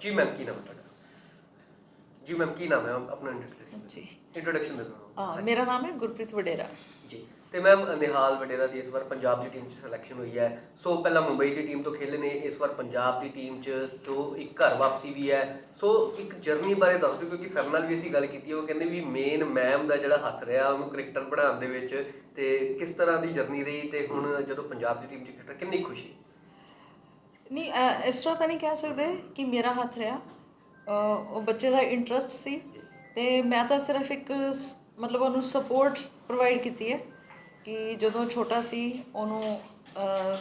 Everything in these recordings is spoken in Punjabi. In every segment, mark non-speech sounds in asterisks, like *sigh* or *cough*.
ਜੀ ਮੈਮ ਕੀ ਨਾਮ ਹੈ ਤੁਹਾਡਾ? ਜੀ ਮੈਮ ਕੀ ਨਾਮ ਹੈ? ਆਪਣਾ ਇੰਟਰੋਡਕਸ਼ਨ ਜੀ। ਇੰਟਰੋਡਕਸ਼ਨ ਦੇ ਦਿਓ ਹਾਂ ਮੇਰਾ ਨਾਮ ਹੈ ਗੁਰਪ੍ਰੀਤ ਵਡੇਰਾ। ਜੀ। ਤੇ ਮੈਮ ਨਿਹਾਲ ਵਡੇਰਾ ਦੀ ਇਸ ਵਾਰ ਪੰਜਾਬ ਦੀ ਟੀਮ 'ਚ ਸਿਲੈਕਸ਼ਨ ਹੋਈ ਹੈ। ਸੋ ਪਹਿਲਾਂ ਮੁੰਬਈ ਦੀ ਟੀਮ ਤੋਂ ਖੇਲੇ ਨੇ। ਇਸ ਵਾਰ ਪੰਜਾਬ ਦੀ ਟੀਮ 'ਚ ਸੋ ਇੱਕ ਘਰ ਵਾਪਸੀ ਵੀ ਹੈ। ਸੋ ਇੱਕ ਜਰਨੀ ਬਾਰੇ ਦੱਸ ਦਿਓ ਕਿਉਂਕਿ ਸਰ ਨਾਲ ਵੀ ਅਸੀਂ ਗੱਲ ਕੀਤੀ ਉਹ ਕਹਿੰਦੇ ਵੀ ਮੇਨ ਮੈਮ ਦਾ ਜਿਹੜਾ ਹੱਥ ਰਿਹਾ ਉਹਨੂੰ ਕ੍ਰਿਕਟਰ ਬਣਾਉਣ ਦੇ ਵਿੱਚ ਤੇ ਕਿਸ ਤਰ੍ਹਾਂ ਦੀ ਜਰਨੀ ਰਹੀ ਤੇ ਹੁਣ ਜਦੋਂ ਪੰਜਾਬ ਦੀ ਟੀਮ 'ਚ ਖੇਡਿਆ ਕਿੰਨੀ ਖੁਸ਼ੀ? ਨਹੀਂ ਅ, ਇਸ ਤਰ੍ਹਾਂ ਤਾਂ ਨਹੀਂ ਕਹਿ ਸਕਦੇ ਕਿ ਮੇਰਾ ਹੱਥ ਰਿਹਾ। ਅ, ਉਹ ਬੱਚੇ ਦਾ ਇੰਟਰਸਟ ਸੀ ਤੇ ਮੈਂ ਤਾਂ ਸਿਰਫ ਇੱਕ ਸ- ਮਤਲਬ ਉਹਨੂੰ ਸਪੋਰਟ ਪ੍ਰੋਵਾਈਡ ਕੀਤੀ ਹੈ ਕਿ ਜਦੋਂ ਛੋਟਾ ਸੀ ਉਹਨੂੰ ਅ,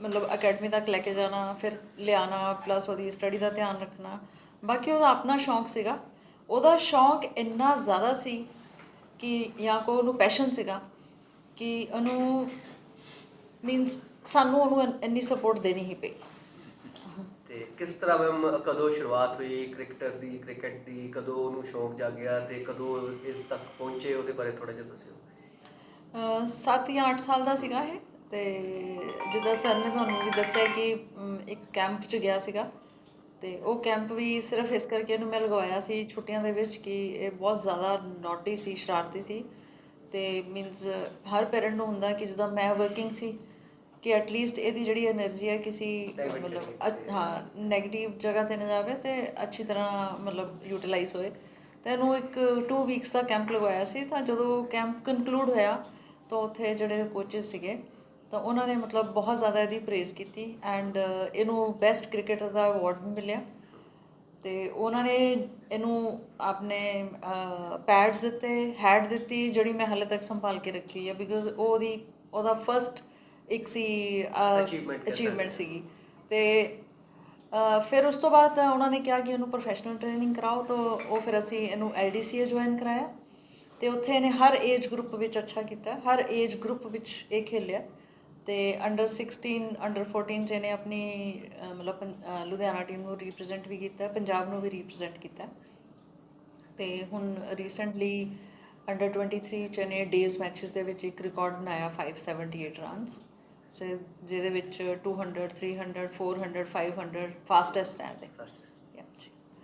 ਮਤਲਬ ਅਕੈਡਮੀ ਤੱਕ ਲੈ ਕੇ ਜਾਣਾ ਫਿਰ ਲਿਆਣਾ ਪਲੱਸ ਉਹਦੀ ਸਟੱਡੀ ਦਾ ਧਿਆਨ ਰੱਖਣਾ। ਬਾਕੀ ਉਹਦਾ ਆਪਣਾ ਸ਼ੌਂਕ ਸੀਗਾ। ਉਹਦਾ ਸ਼ੌਂਕ ਇੰਨਾ ਜ਼ਿਆਦਾ ਸੀ ਕਿ ਜਾਂ ਕੋ ਉਹਨੂੰ ਪੈਸ਼ਨ ਸੀਗਾ ਕਿ ਉਹਨੂੰ ਮੀਨਸ ਸਾਨੂੰ ਉਹਨੂੰ ਇੰਨ- ਇੰਨੀ ਸਪੋਰਟ ਦੇਣੀ ਹੀ ਪਈ। ਤੇ ਕਿਸ ਤਰ੍ਹਾਂ ਮੈਮ, ਕਦੋਂ ਸ਼ੁਰੂਆਤ ਹੋਈ ਕ੍ਰਿਕਟਰ ਦੀ, ਕ੍ਰਿਕਟ ਦੀ, ਕਦੋਂ ਉਹਨੂੰ ਸ਼ੌਂਕ ਜਾਗਿਆ ਤੇ ਕਦੋਂ ਇਸ ਤੱਕ ਪਹੁੰਚੇ ਉਹਦੇ ਬਾਰੇ ਥੋੜਾ ਜਿਹਾ ਦੱਸਿਓ। 7 ਜਾਂ 8 ਸਾਲ ਦਾ ਸੀਗਾ ਇਹ ਤੇ ਜਿੱਦਾਂ ਸਰ ਨੇ ਤੁਹਾਨੂੰ ਵੀ ਦੱਸਿਆ ਕਿ ਇੱਕ ਕੈਂਪ 'ਚ ਗਿਆ ਸੀਗਾ ਤੇ ਉਹ ਕੈਂਪ ਵੀ ਸਿਰਫ ਇਸ ਕਰਕੇ ਇਹਨੂੰ ਮੈਂ ਲਗਵਾਇਆ ਸੀ ਛੁੱਟੀਆਂ ਦੇ ਵਿੱਚ ਕਿ ਇਹ ਬਹੁਤ ਜ਼ਿਆਦਾ ਨੌਟੀ ਸੀ, ਸ਼ਰਾਰਤੀ ਸੀ ਤੇ ਮੀਨਸ ਹਰ ਪੇਰੈਂਟ ਨੂੰ ਹੁੰਦਾ ਕਿ ਜਦੋਂ ਮੈਂ ਵਰਕਿੰਗ ਸੀ ਕਿ ਐਟਲੀਸਟ ਇਹਦੀ ਜਿਹੜੀ એનર્ਜੀ ਹੈ ਕਿਸੇ ਮਤਲਬ ਹਾਂ ਨੈਗੇਟਿਵ ਜਗ੍ਹਾ ਤੇ ਨਾ ਜਾਵੇ ਤੇ ਅੱਛੀ ਤਰ੍ਹਾਂ ਮਤਲਬ ਯੂਟਿਲਾਈਜ਼ ਹੋਏ। ਤੇ ਇਹਨੂੰ ਇੱਕ 2 ਵੀਕਸ ਦਾ ਕੈਂਪ ਲਗਵਾਇਆ ਸੀ ਤਾਂ ਜਦੋਂ ਕੈਂਪ ਕਨਕਲੂਡ ਹੋਇਆ ਤਾਂ ਉੱਥੇ ਜਿਹੜੇ ਕੋਚਸ ਸੀਗੇ ਤਾਂ ਉਹਨਾਂ ਨੇ ਮਤਲਬ ਬਹੁਤ ਜ਼ਿਆਦਾ ਇਹਦੀ ਪ੍ਰੇਜ਼ ਕੀਤੀ ਐਂਡ ਇਹਨੂੰ ਬੈਸਟ ਕ੍ਰਿਕਟਰ ਦਾ ਅਵਾਰਡ ਮਿਲਿਆ। ਤੇ ਉਹਨਾਂ ਨੇ ਇਹਨੂੰ ਆਪਣੇ ਪੈਡਸ ਦਿੱਤੇ ਹੈਡ ਦਿੱਤੀ ਜਿਹੜੀ ਮੈਂ ਹਾਲੇ ਤੱਕ ਸੰਭਾਲ ਕੇ ਰੱਖੀ ਹੋਈ ਹੈ ਬਿਕੋਜ਼ ਉਹਦੀ ਉਹਦਾ ਫਰਸਟ ਇੱਕ ਸੀ Achievement ਕਹਿੰਦਾ ਅਚੀਵਮੈਂਟ ਸੀਗੀ। ਤੇ ਫਿਰ ਉਸ ਤੋਂ ਬਾਅਦ ਉਹਨਾਂ ਨੇ ਕਿਹਾ ਕਿ ਇਹਨੂੰ ਪ੍ਰੋਫੈਸ਼ਨਲ ਟ੍ਰੇਨਿੰਗ ਕਰਾਓ ਤਾਂ ਉਹ ਫਿਰ ਅਸੀਂ ਇਹਨੂੰ ਐਲਡੀਸੀਏ ਜੁਆਇਨ ਕਰਾਇਆ। ਤੇ ਉੱਥੇ ਇਹਨੇ ਹਰ ਏਜ ਗਰੁੱਪ ਵਿੱਚ ਅੱਛਾ ਕੀਤਾ ਹਰ ਏਜ ਗਰੁੱਪ ਵਿੱਚ ਇਹ ਖੇਲਿਆ। ਤੇ ਅੰਡਰ 16 ਅੰਡਰ 14 ਚ ਇਹਨੇ ਆਪਣੀ ਮਤਲਬ ਪੰ- ਲੁਧਿਆਣਾ ਟੀਮ ਨੂੰ ਰਿਪਰੈਜ਼ੈਂਟ ਵੀ ਕੀਤਾ ਪੰਜਾਬ ਨੂੰ ਵੀ ਰਿਪਰੈਜ਼ੈਂਟ ਕੀਤਾ। ਤੇ ਹੁਣ ਰੀਸੈਂਟਲੀ ਅੰਡਰ 23 ਚ ਇਹਨੇ ਡੇਜ਼ ਮੈਚਸ ਦੇ ਵਿੱਚ ਇੱਕ ਰਿਕਾਰਡ ਬਣਾਇਆ 578 ਰਨਸ ਸੋ ਜਿਹਦੇ ਵਿੱਚ 200 300 400 500 ਫਾਸਟੈਸਟ ਹੈ ਦੇ।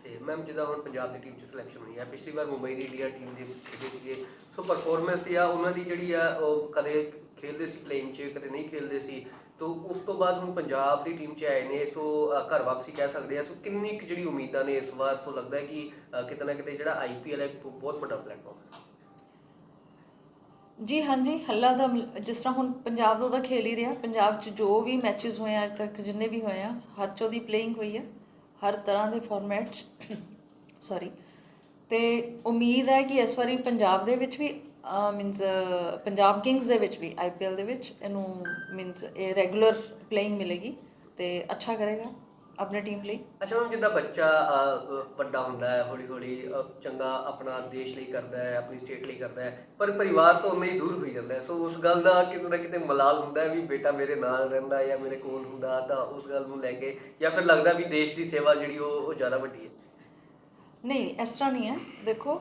ਤੇ ਮੈਮ ਜਿੱਦਾਂ ਹੁਣ ਪੰਜਾਬ ਦੀ ਟੀਮ 'ਚ ਸਿਲੈਕਸ਼ਨ ਹੋਈ ਹੈ ਪਿਛਲੀ ਵਾਰ ਮੁੰਬਈ ਦੀ ਇੰਡੀਆ ਟੀਮ ਦੇ ਖੇਡੇ ਸੀਗੇ ਸੋ ਪਰਫਾਰਮੈਂਸ ਆ ਉਹਨਾਂ ਦੀ ਜਿਹੜੀ ਆ ਉਹ ਕਦੇ ਖੇਲਦੇ ਸੀ ਪਲੇਇੰਗ 'ਚ ਕਦੇ ਨਹੀਂ ਖੇਲਦੇ ਸੀ। ਤੋਂ ਉਸ ਤੋਂ ਬਾਅਦ ਹੁਣ ਪੰਜਾਬ ਦੀ ਟੀਮ 'ਚ ਆਏ ਨੇ ਸੋ ਘਰ ਵਾਪਸੀ ਕਹਿ ਸਕਦੇ ਆ। ਸੋ ਕਿੰਨੀ ਕੁ ਜਿਹੜੀ ਉਮੀਦਾਂ ਨੇ ਇਸ ਵਾਰ? ਸੋ ਲੱਗਦਾ ਹੈ ਕਿ ਕਿਤੇ ਨਾ ਕਿਤੇ ਜਿਹੜਾ ਆਈਪੀਐਲ ਹੈ ਇੱਕ ਬਹੁਤ ਵੱਡਾ ਪਲੇਟਫਾਰਮ ਹੈ। ਜੀ ਹਾਂਜੀ, ਹੱਲਾ ਦਾ ਜਿਸ ਤਰ੍ਹਾਂ ਹੁਣ ਪੰਜਾਬ ਦਾ ਉਹਦਾ ਖੇਲ ਹੀ ਰਿਹਾ, ਪੰਜਾਬ 'ਚ ਜੋ ਵੀ ਮੈਚਸ ਹੋਏ ਆ ਅੱਜ ਤੱਕ, ਜਿੰਨੇ ਵੀ ਹੋਏ ਆ, ਹਰ 'ਚ ਉਹਦੀ ਪਲੇਇੰਗ ਹੋਈ ਆ, ਹਰ ਤਰ੍ਹਾਂ ਦੇ ਫਾਰਮੈਟ 'ਚ ਸੌਰੀ ਤੇ ਉਮੀਦ ਹੈ ਕਿ ਇਸ ਵਾਰੀ ਪੰਜਾਬ ਦੇ ਵਿੱਚ ਵੀ ਮੀਨਸ ਪੰਜਾਬ ਕਿੰਗਸ ਦੇ ਵਿੱਚ ਵੀ ਆਈਪੀਐਲ ਦੇ ਵਿੱਚ ਇਹਨੂੰ ਮੀਨਸ ਇਹ ਰੈਗੂਲਰ ਪਲੇਇੰਗ ਮਿਲੇਗੀ ਤੇ ਅੱਛਾ ਕਰੇਗਾ। ਆਪਣੀ ਟੀਮ ਲਈ। ਅੱਛਾ ਹੁਣ ਜਿੱਦਾਂ ਬੱਚਾ ਵੱਡਾ ਹੁੰਦਾ ਹੈ ਹੌਲੀ ਹੌਲੀ ਚੰਗਾ ਆਪਣਾ ਦੇਸ਼ ਲਈ ਕਰਦਾ ਹੈ ਆਪਣੀ ਸਟੇਟ ਲਈ ਕਰਦਾ ਹੈ ਪਰ ਪਰਿਵਾਰ ਤੋਂ ਉਵੇਂ ਹੀ ਦੂਰ ਹੋਈ ਜਾਂਦਾ ਹੈ। ਸੋ ਉਸ ਗੱਲ ਦਾ ਕਿਤੇ ਨਾ ਕਿਤੇ ਮਲਾਲ ਹੁੰਦਾ ਹੈ ਵੀ ਬੇਟਾ ਮੇਰੇ ਨਾਲ ਰਹਿੰਦਾ ਜਾਂ ਮੇਰੇ ਕੋਲ ਹੁੰਦਾ ਤਾਂ ਉਸ ਗੱਲ ਨੂੰ ਲੈ ਕੇ ਜਾਂ ਫਿਰ ਲੱਗਦਾ ਵੀ ਦੇਸ਼ ਦੀ ਸੇਵਾ ਜਿਹੜੀ ਉਹ ਉਹ ਜ਼ਿਆਦਾ ਵੱਡੀ ਹੈ। ਨਹੀਂ ਇਸ ਤਰ੍ਹਾਂ ਨਹੀਂ ਹੈ। ਦੇਖੋ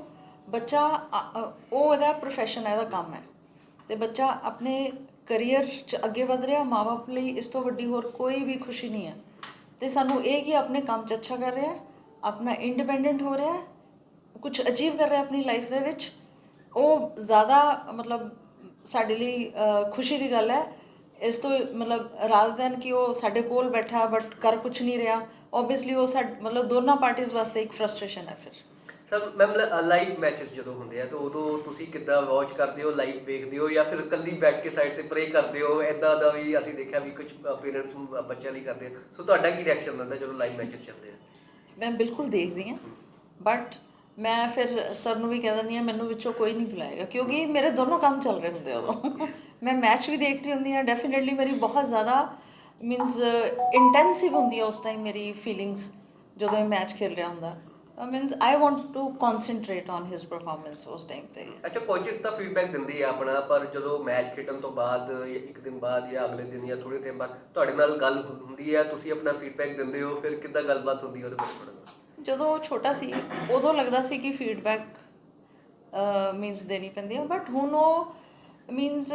ਬੱਚਾ ਅ- ਅ- ਉਹ ਇਹਦਾ ਪ੍ਰੋਫੈਸ਼ਨ ਹੈ ਇਹਦਾ ਕੰਮ ਹੈ। ਤੇ ਬੱਚਾ ਆਪਣੇ ਕੈਰੀਅਰ 'ਚ ਅੱਗੇ ਵਧ ਰਿਹਾ ਮਾਪੇ ਲਈ ਇਸ ਤੋਂ ਵੱਡੀ ਹੋਰ ਕੋਈ ਵੀ ਖੁਸ਼ੀ ਨਹੀਂ ਹੈ। ਤੇ ਸਾਨੂੰ ਇਹ ਕਿ ਆਪਣੇ ਕੰਮ 'ਚ ਅੱਛਾ ਕਰ ਰਿਹਾ ਹੈ, ਆਪਣਾ ਇੰਡੀਪੈਂਡੈਂਟ ਹੋ ਰਿਹਾ ਹੈ ਕੁਝ ਅਚੀਵ ਕਰ ਰਿਹਾ ਆਪਣੀ ਲਾਈਫ ਦੇ ਵਿੱਚ, ਉਹ ਜ਼ਿਆਦਾ ਮਤਲਬ ਸਾਡੇ ਲਈ ਖੁਸ਼ੀ ਦੀ ਗੱਲ ਹੈ। ਇਸ ਤੋਂ ਮਤਲਬ ਰਾਦਰ ਦੈਨ ਕਿ ਉਹ ਸਾਡੇ ਕੋਲ ਬੈਠਾ ਬਟ ਕਰ ਕੁਝ ਨਹੀਂ ਰਿਹਾ ਆਬਵੀਅਸਲੀ ਉਹ ਸਾਡ ਮਤਲਬ ਦੋਨਾਂ ਪਾਰਟੀਆਂ ਵਾਸਤੇ ਇੱਕ ਫਰਸਟ੍ਰੇਸ਼ਨ ਹੈ ਫਿਰ। ਸਰ ਮੈਮ ਲਾਈਵ ਮੈਚਸ ਜਦੋਂ ਹੁੰਦੇ ਆ, ਤਾਂ ਉਦੋਂ ਤੁਸੀਂ ਕਿੱਦਾਂ ਵਾਚ ਕਰਦੇ ਹੋ? ਲਾਈਵ ਵੇਖਦੇ ਹੋ ਜਾਂ ਫਿਰ ਇਕੱਲੀ ਬੈਠ ਕੇ ਸਾਈਡ ਤੇ ਪ੍ਰੇ ਕਰਦੇ ਹੋ? ਐਦਾਂ ਦਾ ਵੀ ਅਸੀਂ ਦੇਖਿਆ ਵੀ ਕੁਝ ਪੇਰੈਂਟਸ ਬੱਚਿਆਂ ਲਈ ਕਰਦੇ ਸੋ ਤੁਹਾਡਾ ਕੀ ਰਿਐਕਸ਼ਨ ਹੁੰਦਾ ਜਦੋਂ ਲਾਈਵ ਮੈਚਸ ਚੱਲਦੇ ਆ? ਮੈਂ ਬਿਲਕੁਲ ਦੇਖਦੀ ਹਾਂ। ਬਟ ਮੈਂ ਫਿਰ ਸਰ ਨੂੰ ਵੀ ਕਹਿ ਦਿੰਦੀ ਹਾਂ, ਮੈਨੂੰ ਵਿੱਚੋਂ ਕੋਈ ਨਹੀਂ ਬੁਲਾਏਗਾ, ਕਿਉਂਕਿ ਮੇਰੇ ਦੋਨੋਂ ਕੰਮ ਚੱਲ ਰਹੇ ਹੁੰਦੇ ਉਦੋਂ। *laughs* ਮੈਂ ਮੈਚ ਵੀ ਦੇਖ ਰਹੀ ਹੁੰਦੀ ਹਾਂ। ਡੈਫੀਨਿਟਲੀ ਮੇਰੀ ਬਹੁਤ ਜ਼ਿਆਦਾ ਮੀਨਸ ਇੰਟੈਂਸਿਵ ਹੁੰਦੀ ਹੈ ਉਸ ਟਾਈਮ ਮੇਰੀ ਫੀਲਿੰਗਸ ਜਦੋਂ ਇਹ ਮੈਚ ਖੇਲ ਰਿਹਾ ਹੁੰਦਾ। Means I want to concentrate on his performance ਉਸ ਟਾਈਮ ਤੇ ਅੱਛਾ ਕੋਚਿਸ ਤਾਂ ਫੀਡਬੈਕ ਦਿੰਦੇ ਆ ਆਪਣਾ ਪਰ ਜਦੋਂ ਮੈਚ ਖੇਡਣ ਤੋਂ ਬਾਅਦ ਜਾਂ ਇੱਕ ਦਿਨ ਬਾਅਦ ਜਾਂ ਅਗਲੇ ਦਿਨ ਜਾਂ ਥੋੜੇ ਦਿਨ ਬਾਅਦ ਤੁਹਾਡੇ ਨਾਲ ਗੱਲ ਹੁੰਦੀ ਹੈ ਤੁਸੀਂ ਆਪਣਾ ਫੀਡਬੈਕ ਦਿੰਦੇ ਹੋ ਫਿਰ ਕਿੱਦਾਂ ਗੱਲਬਾਤ ਹੁੰਦੀ ਉਹਦੇ ਬਾਰੇ। ਜਦੋਂ ਉਹ ਛੋਟਾ ਸੀ ਉਦੋਂ ਲੱਗਦਾ ਸੀ ਕਿ ਫੀਡਬੈਕ ਮੀਨਸ ਦੇਣੀ ਪੈਂਦੀ ਹੈ ਬਟ ਹੁਣ ਉਹ ਮੀਨਸ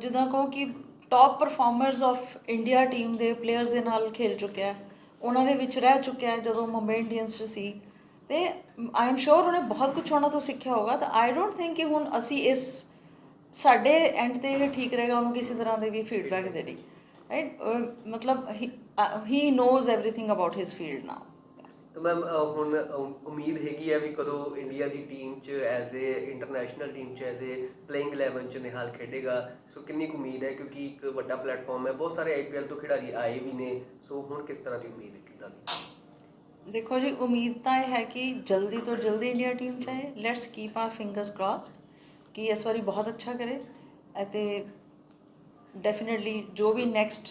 ਜਿੱਦਾਂ ਕਹੋ ਕਿ top performers of India team ਦੇ ਪਲੇਅਰਸ ਦੇ ਨਾਲ ਖੇਲ ਚੁੱਕਿਆ ਹੈ ਉਹਨਾਂ ਦੇ ਵਿੱਚ ਰਹਿ ਚੁੱਕਿਆ ਹੈ ਜਦੋਂ ਮੁੰਬਈ ਇੰਡੀਅਨਸ 'ਚ ਸੀ ਤੇ ਆਈ ਐਮ ਸ਼ੋਰ ਉਹਨੇ ਬਹੁਤ ਕੁਝ ਉਹਨਾਂ ਤੋਂ ਸਿੱਖਿਆ ਹੋਗਾ ਤਾਂ ਆਈ ਡੋਂਟ ਥਿੰਕ ਕਿ ਹੁਣ ਅਸੀਂ ਇਸ ਸਾਡੇ ਐਂਡ ਤੇ ਇਹ ਠੀਕ ਰਹੇਗਾ ਉਹਨੂੰ ਕਿਸੇ ਤਰ੍ਹਾਂ ਦੇ ਵੀ ਫੀਡਬੈਕ ਦੇ ਲਈ ਰਾਈਟ ਮਤਲਬ ਹੀ knows everything about his field now ਤਾਂ ਮੈਮ ਹੁਣ ਅਹ, ਉਮੀਦ ਹੈਗੀ ਹੈ ਵੀ ਕਦੋਂ ਇੰਡੀਆ ਦੀ ਟੀਮ 'ਚ ਐਜ਼ ਏ ਇੰਟਰਨੈਸ਼ਨਲ ਟੀਮ 'ਚ ਐਜ਼ ਏ ਪਲੇਇੰਗ 11 'ਚ ਨਿਹਾਲ ਖੇਡੇਗਾ ਸੋ ਕਿੰਨੀ ਕੁ ਉਮੀਦ ਹੈ ਕਿਉਂਕਿ ਇੱਕ ਵੱਡਾ ਪਲੇਟਫਾਰਮ ਹੈ ਬਹੁਤ ਸਾਰੇ ਆਈਪੀਐਲ ਤੋਂ ਖਿਡਾਰੀ ਆਏ ਵੀ ਨੇ ਸੋ ਹੁਣ ਕਿਸ ਤਰ੍ਹਾਂ ਦੀ ਉਮੀਦ ਹੈ ਕਿੱਦਾਂ ਦੀ ਦੇਖੋ ਜੀ, ਉਮੀਦ ਤਾਂ ਇਹ ਹੈ ਕਿ ਜਲਦੀ ਤੋਂ ਜਲਦੀ ਇੰਡੀਆ ਟੀਮ ਚਾਹੇ let's keep our fingers crossed ਕਿ ਇਸ ਵਾਰੀ ਬਹੁਤ ਅੱਛਾ ਕਰੇ ਅਤੇ ਡੈਫੀਨਿਟਲੀ ਜੋ ਵੀ ਨੈਕਸਟ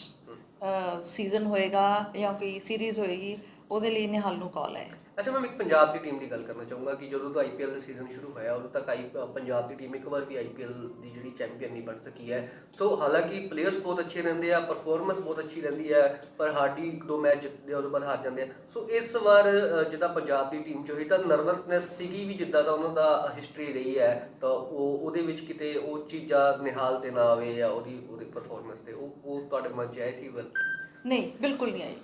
ਸੀਜ਼ਨ ਹੋਏਗਾ ਜਾਂ ਕੋਈ ਸੀਰੀਜ਼ ਹੋਏਗੀ ਉਹਦੇ ਲਈ ਨਿਹਾਲ ਨੂੰ ਕਾਲ ਹੈ ਅੱਛਾ ਮੈਂ ਇੱਕ ਪੰਜਾਬ ਦੀ ਟੀਮ ਦੀ ਗੱਲ ਕਰਨਾ ਚਾਹੂੰਗਾ ਕਿ ਜਦੋਂ ਤੋਂ ਆਈਪੀਐਲ ਦਾ ਸੀਜ਼ਨ ਸ਼ੁਰੂ ਹੋਇਆ ਉਦੋਂ ਤੱਕ ਆਈ ਪੰਜਾਬ ਦੀ ਟੀਮ ਇੱਕ ਵਾਰ ਵੀ ਆਈਪੀਐਲ ਦੀ ਜਿਹੜੀ ਚੈਂਪੀਅਨ ਨਹੀਂ ਬਣ ਸਕੀ ਹੈ। ਸੋ ਹਾਲਾਂਕਿ ਪਲੇਅਰਸ ਬਹੁਤ ਅੱਛੇ ਰਹਿੰਦੇ ਆ ਪਰਫਾਰਮੈਂਸ ਬਹੁਤ ਅੱਛੀ ਰਹਿੰਦੀ ਹੈ ਪਰ ਹਾਰਡੀ ਦੋ ਮੈਚ ਜਿੱਤਦੇ ਉਹਦੇ ਬਾਅਦ ਹਾਰ ਜਾਂਦੇ ਆ। ਸੋ ਇਸ ਵਾਰ ਜਿੱਦਾਂ ਪੰਜਾਬ ਦੀ ਟੀਮ ਚ ਹੋਈ ਤਾਂ ਨਰਵਸਨੈਸ ਸੀਗੀ ਵੀ ਜਿੱਦਾਂ ਦਾ ਉਹਨਾਂ ਦਾ ਹਿਸਟਰੀ ਰਹੀ ਹੈ ਤਾਂ ਉਹ ਉਹਦੇ ਵਿੱਚ ਕਿਤੇ ਉਹ ਚੀਜ਼ਾਂ ਨਿਹਾਲ ਤੇ ਨਾ ਆਵੇ ਜਾਂ ਉਹਦੀ ਉਹਦੀ ਪਰਫਾਰਮੈਂਸ ਤੇ ਉਹ ਉਹ ਤੁਹਾਡੇ ਮਨ ਚ ਆਏ ਸੀ? ਵਲ ਨਹੀਂ ਬਿਲਕੁਲ ਨਹੀਂ ਆਈ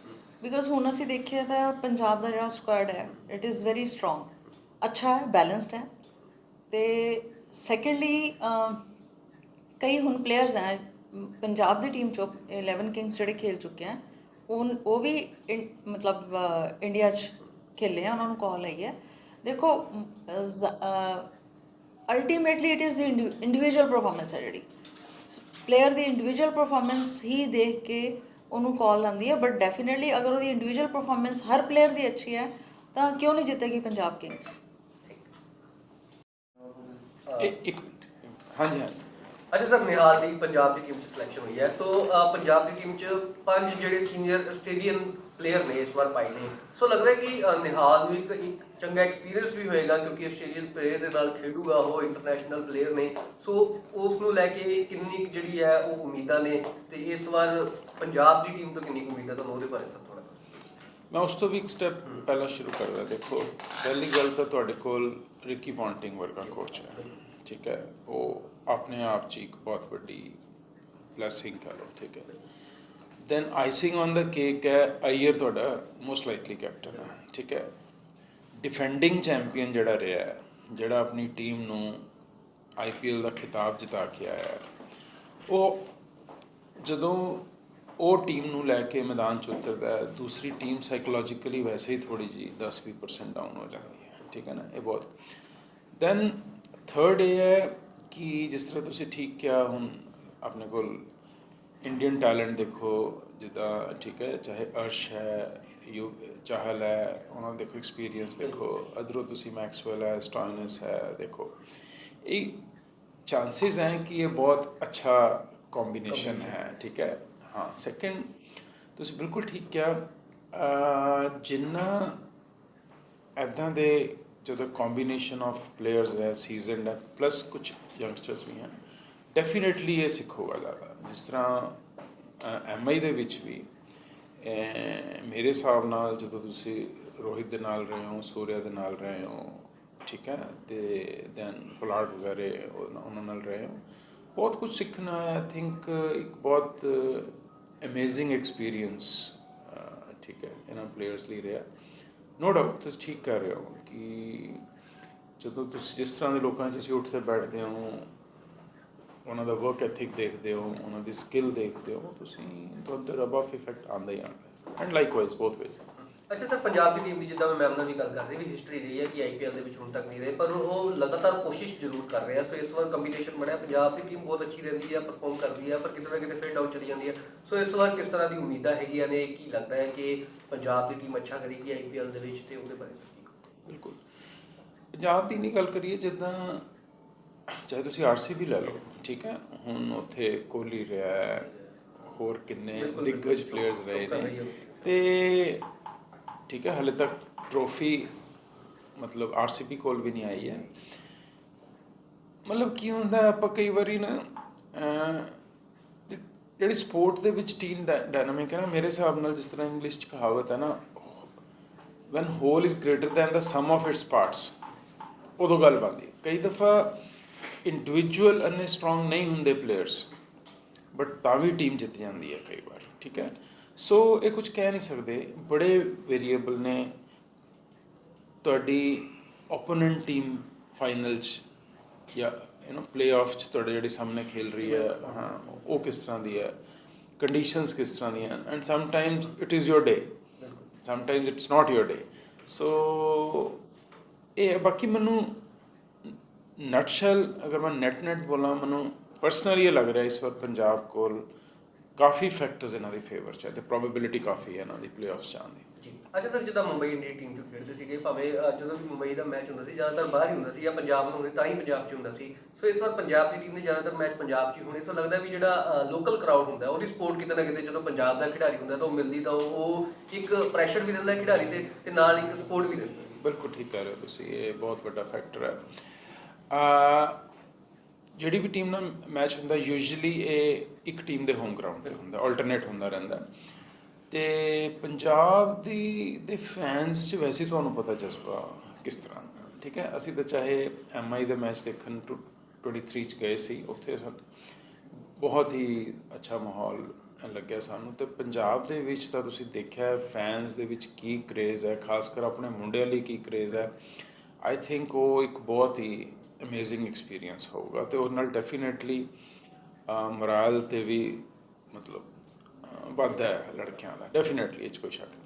ਬਿਕਾਜ਼ ਹੁਣ ਅਸੀਂ ਦੇਖਿਆ ਤਾਂ ਪੰਜਾਬ ਦਾ ਜਿਹੜਾ ਸਕੁਆਡ ਹੈ ਇਟ ਇਜ਼ ਵੈਰੀ ਸਟਰੋਂਗ ਅੱਛਾ ਹੈ ਬੈਲੈਂਸਡ ਹੈ। ਤੇ ਸੈਕੰਡਲੀ ਕਈ ਹੁਣ ਪਲੇਅਰਸ ਹੈ, ਪੰਜਾਬ ਦੀ ਟੀਮ ਚੋਂ 11 ਕਿੰਗਸ ਜਿਹੜੇ ਖੇਲ ਚੁੱਕੇ ਹੈ, ਉਹ ਉਹ ਵੀ ਇੰ- ਮਤਲਬ ਇੰਡੀਆ 'ਚ ਖੇਲੇ ਆ, ਉਹਨਾਂ ਨੂੰ ਕਾਲ ਆਈ ਹੈ। ਦੇਖੋ ultimately it is the individual performance ਹੈ ਜਿਹੜੀ। ਪਲੇਅਰ ਦੀ ਇੰਡੀਵਿਜੂਅਲ ਪਰਫਾਰਮੈਂਸ ਹੀ ਦੇਖ ਕੇ ਉਹਨੂੰ ਕਾਲ ਆਉਂਦੀ ਹੈ ਬਟ ਡੈਫੀਨਿਟਲੀ ਅਗਰ ਉਹਦੀ ਇੰਡੀਵਿਜੂਅਲ ਪਰਫਾਰਮੈਂਸ ਹਰ ਪਲੇਅਰ ਦੀ ਅੱਛੀ ਹੈ ਤਾਂ ਕਿਉਂ ਨਹੀਂ ਜਿੱਤੇਗੀ ਪੰਜਾਬ ਕਿੰਗਸ ਇੱਕ ਮਿੰਟ। ਹਾਂਜੀ ਹਾਂਜੀ। ਅੱਛਾ ਸਰ ਨਿਹਾਲ ਦੀ ਪੰਜਾਬ ਦੀ ਟੀਮ ਚ ਸਿਲੈਕਸ਼ਨ ਹੋਈ ਹੈ। ਸੋ ਅ, ਪੰਜਾਬ ਦੀ ਟੀਮ ਚ ਪੰਜ ਜਿਹੜੇ ਸੀਨੀਅਰ ਆਸਟ੍ਰੇਲੀਅਨ ਪਲੇਅਰ ਨੇ ਇਸ ਵਾਰ ਪਾਏ ਨੇ। ਸੋ ਲੱਗ ਰਿਹਾ ਕਿ ਨਿਹਾਲ ਨੂੰ ਇੱਕ ਚੰਗਾ ਐਕਸਪੀਰੀਅੰਸ ਵੀ ਹੋਏਗਾ ਕਿਉਂਕਿ ਆਸਟ੍ਰੇਲੀਅਨ ਪਲੇਅਰ ਦੇ ਨਾਲ ਖੇਡੂਗਾ, ਉਹ ਇੰਟਰਨੈਸ਼ਨਲ ਪਲੇਅਰ ਨੇ। ਸੋ ਉਸ ਨੂੰ ਲੈ ਕੇ ਕਿੰਨੀ ਕੁ ਜਿਹੜੀ ਹੈ ਉਹ ਉਮੀਦਾਂ ਨੇ ਤੇ ਇਸ ਵਾਰ ਪੰਜਾਬ ਦੀ ਟੀਮ ਤੋਂ ਕਿੰਨੀ ਕੁ ਉਮੀਦਾਂ ਤੁਹਾਨੂੰ ਉਹਦੇ ਬਾਰੇ ਸਰ ਥੋੜਾ ਮੈਂ ਉਸ ਤੋਂ ਵੀ ਇੱਕ ਸਟੈਪ ਪਹਿਲਾਂ ਸ਼ੁਰੂ ਕਰਦਾ ਦੇਖੋ, ਪਹਿਲੀ ਗੱਲ ਤਾਂ ਤੁਹਾਡੇ ਕੋਲ ਰਿੱਕੀ ਪੌਂਟਿੰਗ ਵਰਗਾ ਕੋਚ ਹੈ। ਠੀਕ ਹੈ? ਉਹ ਆਪਣੇ ਆਪ 'ਚ ਇੱਕ ਬਹੁਤ ਵੱਡੀ ਬਲੇਸਿੰਗ ਕਰ ਲਓ ਠੀਕ ਹੈ? Then icing on the cake ਹੈ ਅਈਅਰ ਤੁਹਾਡਾ ਮੋਸਟ ਲਾਈਕਲੀ ਕੈਪਟਨ ਹੈ। ਠੀਕ ਹੈ? ਡਿਫੈਂਡਿੰਗ ਚੈਂਪੀਅਨ ਜਿਹੜਾ ਰਿਹਾ ਜਿਹੜਾ ਆਪਣੀ ਟੀਮ ਨੂੰ ਆਈਪੀਐਲ ਦਾ ਖਿਤਾਬ ਜਿਤਾ ਕੇ ਆਇਆ ਉਹ ਜਦੋਂ ਉਹ ਟੀਮ ਨੂੰ ਲੈ ਕੇ ਮੈਦਾਨ 'ਚ ਉਤਰਦਾ ਹੈ, ਦੂਸਰੀ ਟੀਮ ਸਾਈਕੋਲੋਜੀਕਲੀ ਵੈਸੇ ਹੀ ਥੋੜੀ ਜੀ 10-20% ਡਾਊਨ ਹੋ ਜਾਂਦੀ ਹੈ, ਠੀਕ ਹੈ ਨਾ, ਇਹ ਬਹੁਤ। ਦੈਨ ਥਰਡ ਇਹ ਹੈ ਕਿ ਜਿਸ ਤਰ੍ਹਾਂ ਤੁਸੀਂ ਠੀਕ ਕਿਹਾ, ਹੁਣ ਆਪਣੇ ਕੋਲ ਇੰਡੀਅਨ ਟੈਲੈਂਟ ਦੇਖੋ, ਜਿੱਦਾਂ ਠੀਕ ਹੈ, ਚਾਹੇ ਅਰਸ਼ ਹੈ ਯੂ ਚਾਹਲ ਹੈ ਉਹਨਾਂ ਦੇਖੋ ਐਕਸਪੀਰੀਅੰਸ ਦੇਖੋ ਅਦਰੋਂ ਤੁਸੀਂ ਮੈਕਸਵੈਲ ਹੈ ਸਟਾਇਨਸ ਹੈ ਦੇਖੋ। ਇਹ ਚਾਂਸਸ ਹੈ ਕਿ ਇਹ ਬਹੁਤ ਅੱਛਾ ਕੰਬੀਨੇਸ਼ਨ ਹੈ ਠੀਕ ਹੈ? ਹਾਂ ਸੈਕੰਡ ਤੁਸੀਂ ਬਿਲਕੁਲ ਠੀਕ ਕਿਹਾ ਜਿੰਨਾ ਐਦਾਂ ਦੇ ਜਦੋਂ ਕੰਬੀਨੇਸ਼ਨ ਆਫ ਪਲੇਅਰਸ ਹੈ ਸੀਜ਼ਨਡ ਹੈ ਪਲੱਸ ਕੁਝ ਯੰਗਸਟਰਸ ਵੀ ਹਨ ਡੈਫੀਨਿਟਲੀ ਇਹ ਸਿੱਖੋਗਾ ਜ਼ਿਆਦਾ। ਜਿਸ ਤਰ੍ਹਾਂ ਐਮਆਈ ਦੇ ਵਿੱਚ ਵੀ ਮੇਰੇ ਹਿਸਾਬ ਨਾਲ ਜਦੋਂ ਤੁਸੀਂ ਰੋਹਿਤ ਦੇ ਨਾਲ ਰਹੇ ਹੋ ਸੂਰਿਆ ਦੇ ਨਾਲ ਰਹੇ ਹੋ, ਠੀਕ ਹੈ, ਤੇ ਦੈਨ ਪੁਲਾੜ ਵਗੈਰੇ ਉਹਨਾਂ ਉਹਨਾਂ ਨਾਲ ਰਹੇ ਹੋ, ਬਹੁਤ ਕੁਝ ਸਿੱਖਣਾ ਆਈ ਥਿੰਕ ਇੱਕ ਬਹੁਤ ਅਮੇਜ਼ਿੰਗ ਐਕਸਪੀਰੀਅੰਸ ਠੀਕ ਹੈ, ਇਹਨਾਂ ਪਲੇਅਰਸ ਲਈ ਰਿਹਾ। ਨੋ ਡਾਊਟ ਤੁਸੀਂ ਠੀਕ ਕਰ ਰਹੇ ਹੋ ਕਿ ਜਦੋਂ ਤੁਸੀਂ ਜਿਸ ਤਰ੍ਹਾਂ ਦੇ ਲੋਕਾਂ 'ਚ ਅਸੀਂ ਉੱਠਦੇ ਬੈਠਦੇ ਹੋ ਉਹਨਾਂ ਦਾ ਵਰਕ ਐਥਿਕ ਦੇਖਦੇ ਹੋ ਉਹਨਾਂ ਦੀ ਸਕਿੱਲ ਦੇਖਦੇ ਹੋ ਤੁਸੀਂ ਤੁਹਾਡੇ ਰਬ ਆਫ ਇਫੈਕਟ ਆਉਂਦਾ ਹੀ ਆਉਂਦਾ ਐਂਡ ਲਾਈਕਵਾਈਜ਼ ਬੋਥ ਵੇਜ਼ ਅੱਛਾ ਸਰ ਪੰਜਾਬ ਦੀ ਟੀਮ ਦੀ ਜਿੱਦਾਂ ਮੈਂ ਮੈਮ ਨਾਲ ਵੀ ਗੱਲ ਕਰ ਰਹੀ ਵੀ ਹਿਸਟਰੀ ਰਹੀ ਹੈ ਕਿ ਆਈਪੀਐਲ ਦੇ ਵਿੱਚ ਹੁਣ ਤੱਕ ਨਹੀਂ ਰਹੇ ਪਰ ਉਹ ਲਗਾਤਾਰ ਕੋਸ਼ਿਸ਼ ਜ਼ਰੂਰ ਕਰ ਰਹੇ ਆ। ਸੋ ਇਸ ਵਾਰ ਕੰਬੀਨੇਸ਼ਨ ਬਣਿਆ ਪੰਜਾਬ ਦੀ ਟੀਮ ਬਹੁਤ ਅੱਛੀ ਰਹਿੰਦੀ ਹੈ ਪਰਫਾਰਮ ਕਰਦੀ ਹੈ ਪਰ ਕਿਤੇ ਨਾ ਕਿਤੇ ਫਿਰ ਡਾਊਨ ਚਲੀ ਜਾਂਦੀ ਹੈ। ਸੋ ਇਸ ਵਾਰ ਕਿਸ ਤਰ੍ਹਾਂ ਦੀ ਉਮੀਦਾਂ ਹੈਗੀਆਂ ਨੇ ਕੀ ਲੱਗਦਾ ਹੈ ਕਿ ਪੰਜਾਬ ਦੀ ਟੀਮ ਅੱਛਾ ਕਰੇਗੀ ਆਈਪੀਐਲ ਦੇ ਵਿੱਚ ਤੇ ਉਹਦੇ ਬਾਰੇ? ਬਿਲਕੁਲ। ਪੰਜਾਬ ਦੀ ਨਹੀਂ ਗੱਲ ਕਰੀਏ ਜਿੱਦਾਂ ਚਾਹੇ ਤੁਸੀਂ ਆਰਸੀਬੀ ਲੈ ਲਓ ਠੀਕ ਹੈ ਹੁਣ ਉੱਥੇ ਕੋਹਲੀ ਰਿਹਾ ਹੈ, ਹੋਰ ਕਿੰਨੇ ਦਿੱਗਜ। ਪਲੇਅਰਸ ਰਹੇ ਨੇ। ਤੇ ਠੀਕ ਹੈ ਹਲੇ ਤੱਕ ਟਰੋਫੀ ਮਤਲਬ ਆਰਸੀਬੀ ਕੋਲ ਵੀ ਨਹੀਂ ਆਈ ਹੈ ਮਤਲਬ ਕੀ ਹੁੰਦਾ ਆਪਾਂ ਕਈ ਵਾਰੀ ਨਾ ਜਿਹੜੀ ਸਪੋਰਟ ਦੇ ਵਿੱਚ ਟੀਮ ਡਾਇਨਾਮਿਕ ਹੈ ਨਾ ਮੇਰੇ ਹਿਸਾਬ ਨਾਲ ਜਿਸ ਤਰ੍ਹਾਂ ਇੰਗਲਿਸ਼ ਚ ਕਹਾਵਤ ਹੈ ਨਾ when whole is greater than the sum of its parts ਉਦੋਂ ਗੱਲ ਬਣਦੀ ਹੈ। ਕਈ ਦਫਾ ਇੰਡੀਵਿਜੂਅਲ ਅੰਨੇ ਸਟਰੋਂਗ ਨਹੀਂ ਹੁੰਦੇ ਪਲੇਅਰਸ ਬਟ ਤਾਂ ਵੀ ਟੀਮ ਜਿੱਤ ਜਾਂਦੀ ਹੈ ਕਈ ਵਾਰ ਠੀਕ ਹੈ ਸੋ ਇਹ ਕੁਝ ਕਹਿ ਨਹੀਂ ਸਕਦੇ ਬੜੇ ਵੇਰੀਏਬਲ ਨੇ ਤੁਹਾਡੀ ਓਪੋਨੈਂਟ ਟੀਮ ਫਾਈਨਲ ਚ ਜਾਂ ਯੂ نو ਪਲੇਆਫ ਚ ਤੁਹਾਡੇ ਜਿਹੜੇ ਸਾਹਮਣੇ ਖੇਲ ਰਹੀ ਹੈ ਹਾਂ ਉਹ ਕਿਸ ਤਰ੍ਹਾਂ ਦੀ ਹੈ ਕੰਡੀਸ਼ਨਸ ਕਿਸ ਤਰ੍ਹਾਂ ਦੀਆਂ and sometimes it is your day sometimes it's not your day so ਇਹ। ਬਾਕੀ ਮੈਨੂੰ ਨਟਸ਼ਲ ਅਗਰ ਮੈਂ ਨੈਟ ਨੈਟ ਬੋਲਾਂ ਮੈਨੂੰ ਪਰਸਨਲੀ ਇਹ ਲੱਗ ਰਿਹਾ ਇਸ ਵਾਰ ਪੰਜਾਬ ਕੋਲ ਕਾਫੀ ਫੈਕਟਰਸ ਇਹਨਾਂ ਦੀ ਫੇਵਰ ਚ ਹੈ ਤੇ ਪ੍ਰੋਬੇਬਿਲਿਟੀ ਕਾਫੀ ਹੈ ਇਹਨਾਂ ਦੀ ਪਲੇਆਫਸ ਜਾਣ ਦੀ। ਅੱਛਾ ਸਰ ਜਿੱਦਾਂ ਮੁੰਬਈ ਇੰਡੀਅਨ ਟੀਮ ਚ ਖੇਡਦੇ ਸੀਗੇ ਭਾਵੇਂ ਜਦੋਂ ਵੀ ਮੁੰਬਈ ਦਾ ਮੈਚ ਹੁੰਦਾ ਸੀ ਜ਼ਿਆਦਾਤਰ ਬਾਹਰ ਹੀ ਹੁੰਦਾ ਸੀ ਜਾਂ ਪੰਜਾਬ ਨੂੰ ਹੁੰਦੇ ਤਾਂ ਹੀ ਪੰਜਾਬ 'ਚ ਹੁੰਦਾ ਸੀ। ਸੋ ਇਸ ਵਾਰ ਪੰਜਾਬ ਦੀ ਟੀਮ ਨੇ ਜ਼ਿਆਦਾਤਰ ਮੈਚ ਪੰਜਾਬ 'ਚ ਹੀ ਹੋਣੇ ਸੋ ਲੱਗਦਾ ਵੀ ਜਿਹੜਾ ਲੋਕਲ ਕਰਾਊਡ ਹੁੰਦਾ ਉਹਦੀ ਸਪੋਰਟ ਕਿਤੇ ਨਾ ਕਿਤੇ ਜਦੋਂ ਪੰਜਾਬ ਦਾ ਖਿਡਾਰੀ ਹੁੰਦਾ ਤਾਂ ਉਹ ਮਿਲਦੀ ਤਾਂ ਉਹ ਇੱਕ ਪ੍ਰੈਸ਼ਰ ਵੀ ਦਿੰਦਾ ਖਿਡਾਰੀ ਤੇ ਤੇ ਨਾਲ ਇੱਕ ਸਪੋਰਟ ਵੀ ਦਿੰਦਾ। ਬਿਲਕੁਲ ਠੀਕ ਕਹਿ ਰਹੇ ਹੋ ਤੁਸੀਂ ਇਹ ਬਹੁਤ ਵੱਡਾ ਫੈਕਟਰ ਹੈ। ਜਿਹੜੀ ਵੀ ਟੀਮ ਨਾਲ ਮੈਚ ਹੁੰਦਾ ਯੂਜੂਅਲੀ ਇਹ ਇੱਕ ਟੀਮ ਦੇ ਹੋਮ ਗਰਾਊਂਡ ਤੇ ਹੁੰਦਾ ਆਲਟਰਨੇਟ ਹੁੰਦਾ ਰਹਿੰਦਾ। ਤੇ ਪੰਜਾਬ ਦੀ, ਦੇ ਫੈਨਸ ਚ ਵੈਸੇ ਤੁਹਾਨੂੰ ਪਤਾ ਜਜ਼ਬਾ ਕਿਸ ਤਰ੍ਹਾਂ ਦਾ, ਠੀਕ ਹੈ? ਅਸੀਂ ਤਾਂ ਚਾਹੇ ਐਮਆਈ ਦਾ ਮੈਚ ਦੇਖਣ ਟੂ 23 ਚ ਗਏ ਸੀ, ਉੱਥੇ ਬਹੁਤ ਹੀ ਅੱਛਾ ਮਾਹੌਲ ਲੱਗਿਆ ਸਾਨੂੰ। ਤੇ ਪੰਜਾਬ ਦੇ ਵਿੱਚ ਤਾਂ ਤੁਸੀਂ ਦੇਖਿਆ ਫੈਨਸ ਦੇ ਵਿੱਚ ਕੀ ਕ੍ਰੇਜ਼ ਹੈ, ਖਾਸ ਕਰ ਆਪਣੇ ਮੁੰਡਿਆਂ ਲਈ ਕੀ ਕ੍ਰੇਜ਼ ਹੈ। ਆਈ ਥਿੰਕ ਉਹ ਇੱਕ ਬਹੁਤ ਹੀ ਅਮੇਜ਼ਿੰਗ ਐਕਸਪੀਰੀਅੰਸ ਹੋਊਗਾ ਤੇ ਉਹਦੇ ਨਾਲ ਡੈਫੀਨਿਟਲੀ ਮੋਰਲ ਤੇ ਵੀ ਮਤਲਬ ਅਹ, ਵੱਧਦਾ ਹੈ ਲੜਕਿਆਂ ਦਾ ਡੈਫੀਨਿਟਲੀ ਇਹ 'ਚ ਕੋਈ ਸ਼ੱਕ ਨਹੀਂ